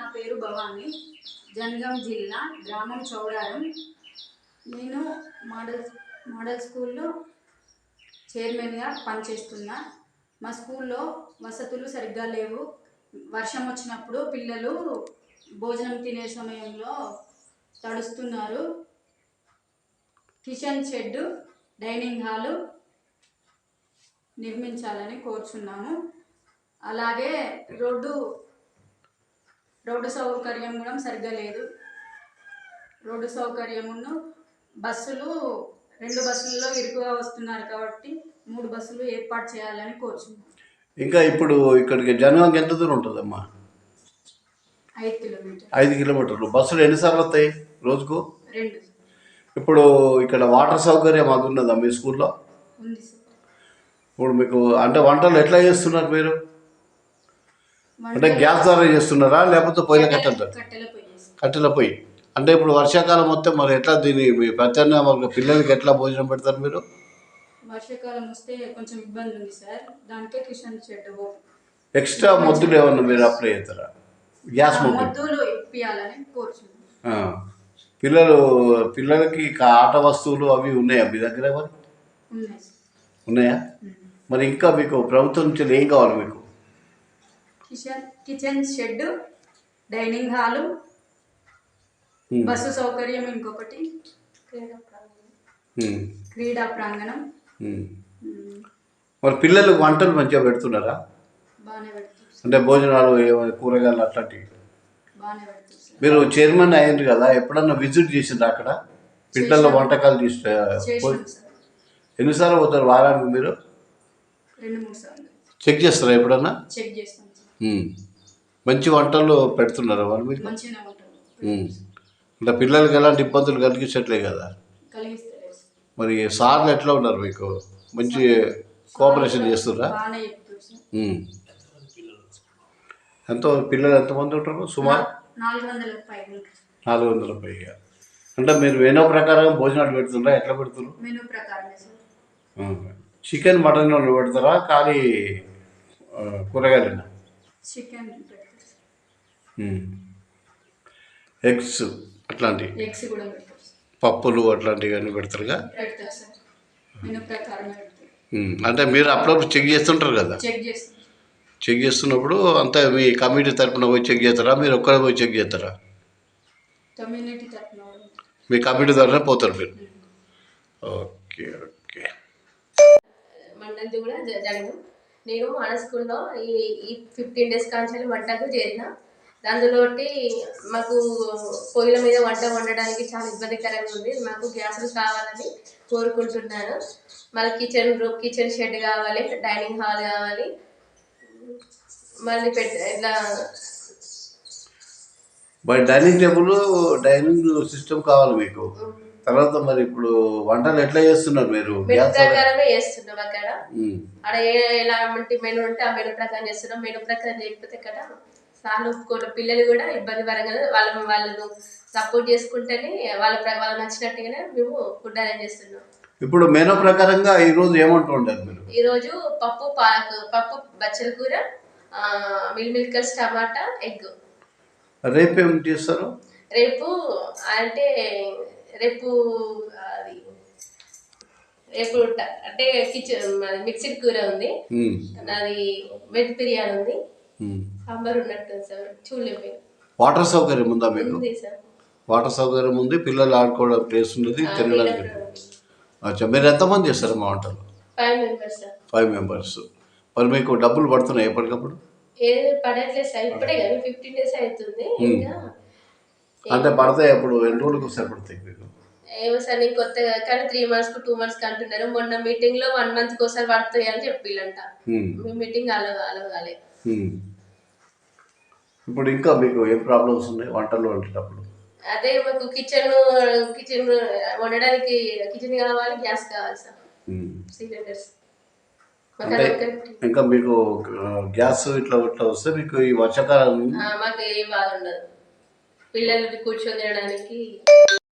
నా పేరు భవాని. జనగాం జిల్లా గ్రామం చౌడారం. నేను మోడల్ మోడల్ స్కూల్లో చైర్మన్గా పనిచేస్తున్నా. మా స్కూల్లో వసతులు సరిగ్గా లేవు. వర్షం వచ్చినప్పుడు పిల్లలు భోజనం తినే సమయంలో తడుస్తున్నారు. కిచెన్ షెడ్ డైనింగ్ హాలు నిర్మించాలని కోరుచున్నాము. అలాగే రోడ్డు రోడ్డు సౌకర్యం కూడా సరిగ్గా లేదు. రోడ్డు సౌకర్యమును బస్సులు రెండు బస్సుల్లో ఇరుకుగా వస్తున్నారు కాబట్టి మూడు బస్సులు ఏర్పాటు చేయాలని కోరుచున్నాం. ఇంకా ఇప్పుడు ఇక్కడికి జనగాంకి ఎంత దూరం ఉంటుందమ్మా? ఐదు కిలోమీటర్ ఐదు కిలోమీటర్లు. బస్సులు ఎన్నిసార్లు వస్తాయి రోజుకు? రెండు. ఇప్పుడు ఇక్కడ వాటర్ సౌకర్యం అది ఉన్నదా మీ స్కూల్లో? ఉంది సార్. ఇప్పుడు మీకు అంటే వంటలు ఎట్లా చేస్తున్నారు మీరు? అంటే గ్యాస్ ద్వారా చేస్తున్నారా? లేకపోతే పొయ్యిల కట్టెలు కట్టెల పొయ్యి పొయ్యి. అంటే ఇప్పుడు వర్షాకాలం మొత్తం మరి ఎట్లా దీని ప్రత్యామ్నాయ పిల్లలకి ఎట్లా భోజనం పెడతారు మీరు? వర్షాకాలం వస్తే కొంచెం ఇబ్బంది ఉంది సార్. దానికే కిషన్ ఎక్స్ట్రా మొద్దులు ఏమన్నా మీరు అప్లై చేస్తారా? గ్యాస్ మొద్దులు. పిల్లలు పిల్లలకి ఆట వస్తువులు అవి ఉన్నాయా మీ దగ్గర మరి? ఉన్నాయా. మరి ఇంకా మీకు ప్రభుత్వం నుంచి ఏం కావాలి మీకు? Kitchen kitchen shed dining hall um. Bus సౌకర్యం ఇంకొకటి ఉమ్. క్రీడా ప్రాంగణం. ఉమ్, మరి పిల్లలకు వంటలు మంచిగా పెడుతున్నారా? అంటే భోజనాలు కూరగాయలు అట్లాంటివి మీరు చైర్మన్ అయ్యారు కదా ఎప్పుడన్నా విజిట్ చేసిండ్రా అక్కడ? పిల్లల వంటకాలు సార్. ఎన్నిసార్లు పోతారు వారానికి మీరు? చెక్ చేస్తారా ఎప్పుడన్నా? చెక్ చేస్తాం. మంచి వంటలు పెడుతున్నారా వాళ్ళు మీరు? మంచిగానే. అంటే పిల్లలకి ఎలాంటి ఇబ్బందులు కలిగించట్లే కదా? కలిగిస్తలేదు. మరి సార్లు ఎట్లా ఉన్నారు మీకు? మంచి కోఆపరేషన్ బాగానే సార్. ఉమ్. ఎంతో పిల్లలు ఎంతమంది ఉంటారు? సుమారు? నాలుగు వందల పైన ఉంటుంది సార్. నాలుగు వందల పైగా అంటే మీరు మెనూ ప్రకారం భోజనాలు పెడుతున్నారా? ఎట్లా పెడుతున్నారు? మెనూ ప్రకారమే సార్. చికెన్ మటన్ పెడతారా? ఖాళీ ఆ, కూరగాయలేనా? చికెన్ ఎగ్స్ అట్లాంటివి ఎగ్స్ కూడా పెడతారు పప్పులు అట్లాంటివి అన్నీ పెడతారుగా? పెడతారు సార్. మెనూ ప్రకారమే పెడతారు ఉమ్. అంటే మీరు అప్పుడప్పుడు చెక్ చేస్తుంటారు కదా? చెక్ చేస్తాం చెక్ చేస్తున్నప్పుడు అంతా మీ కమిటీ తరపున పోయి చెక్ చేస్తారా? మీరు ఒక్కడే పోయి చెక్ చేస్తారా? కమ్యూనిటీ తరఫున. మీ కమిటీ తరఫున పోతారు మీరు? ఓకే ఓకే మండలిది కూడా జరగదు. నేను మన స్కూల్లో ఈ ఈ ఫిఫ్టీన్ డేస్ కాంచాలి వంటకు చేరిన. అందులోటి మాకు పొయ్యిల మీద వంట వండడానికి చాలా ఇబ్బందికరంగా ఉంది. మాకు గ్యాసులు కావాలని కోరుకుంటున్నాను. మళ్ళీ కిచెన్ రూమ్ కిచెన్ షెడ్ కావాలి డైనింగ్ హాల్ కావాలి. మళ్ళీ పెట్ట ఇట్లా మరి డైనింగ్ టేబుల్ డైనింగ్ సిస్టమ్ కావాలి మీకు? తర్వాత మరి ఇప్పుడు వంటలు ఎట్లా చేస్తున్నారు మీరు? మెను ప్రకారమే చేస్తున్నాం అక్కడ. ఆడ ఎలాంటి మెను ఉంటే ఆ మెను ప్రకారం చేస్తున్నాం. మెను ప్రకారం చేయకపోతే ఇక్కడ సార్లు ఒప్పుకోరు పిల్లలు కూడా ఇబ్బంది పరంగా వాళ్ళ వాళ్ళను సపోర్ట్ చేసుకుంటేనే వాళ్ళ వాళ్ళకి నచ్చినట్టుగానే మేము ఫుడ్ అరేంజ్ చేస్తున్నాం. ఇప్పుడు మెనూ ప్రకారంగా ఈ రోజు ఏమంటూ ఉంటారు మీరు? ఈరోజు పప్పు పాలకు పప్పు బచ్చల కూర మిల్ మిల్కర్స్ టమాటా ఎగ్. రేపు ఏం చేస్తారు? రేపు అంటే రేపు అది రేపు అంటే కిచెన్ మిక్స్డ్ కూర ఉంది. నాది వెజ్ బిర్యానీ ఉంది. సాంబార్ ఉన్నట్టు సార్. చూడలేదు వాటర్ సౌకర్యం ఉందా మీకు? వాటర్ సౌకర్యం ఉంది. పిల్లలు ఆడుకోవడం ప్లేస్ ఉన్నది తినడానికి. అచ్చా మీరు ఎంతమంది చేస్తారు మా వంటలు? Five members sir five members మరి మీకు డబ్బులు పడుతున్నాయి ఎప్పటికప్పుడు? పడట్లేదు సార్. ఇప్పుడే కదా ఫిఫ్టీన్ డేస్ అవుతుంది. ఇంకా అంటే పడతాయి అప్పుడు ఎన్ని రోజులకు ఒకసారి పడతాయి మీకు? ఏమో సార్ నేను కొత్తగా కానీ త్రీ మంత్స్కు టూ మంత్స్కి అంటున్నారు. మొన్న మీటింగ్లో వన్ మంత్కి ఒకసారి పడతాయి అని చెప్పిల్లంట ఉమ్. మీ మీటింగ్ అలవ అలవగాలి. ఇప్పుడు ఇంకా మీకు ఏం ప్రాబ్లమ్స్ ఉన్నాయి? వంటలు వండేటప్పుడు? అదే మాకు కిచెన్ కిచెన్ వండడానికి కిచెన్ కావాలి గ్యాస్ కావాలి సార్. సిలిండర్స్. అంటే ఇంకా మీకు గ్యాస్ ఇట్లా ఇట్లా వస్తే మీకు ఈ వర్షాకాలం మాకు ఏ బాధ ఉండదు. పిల్లలకి కూర్చొని తినడానికి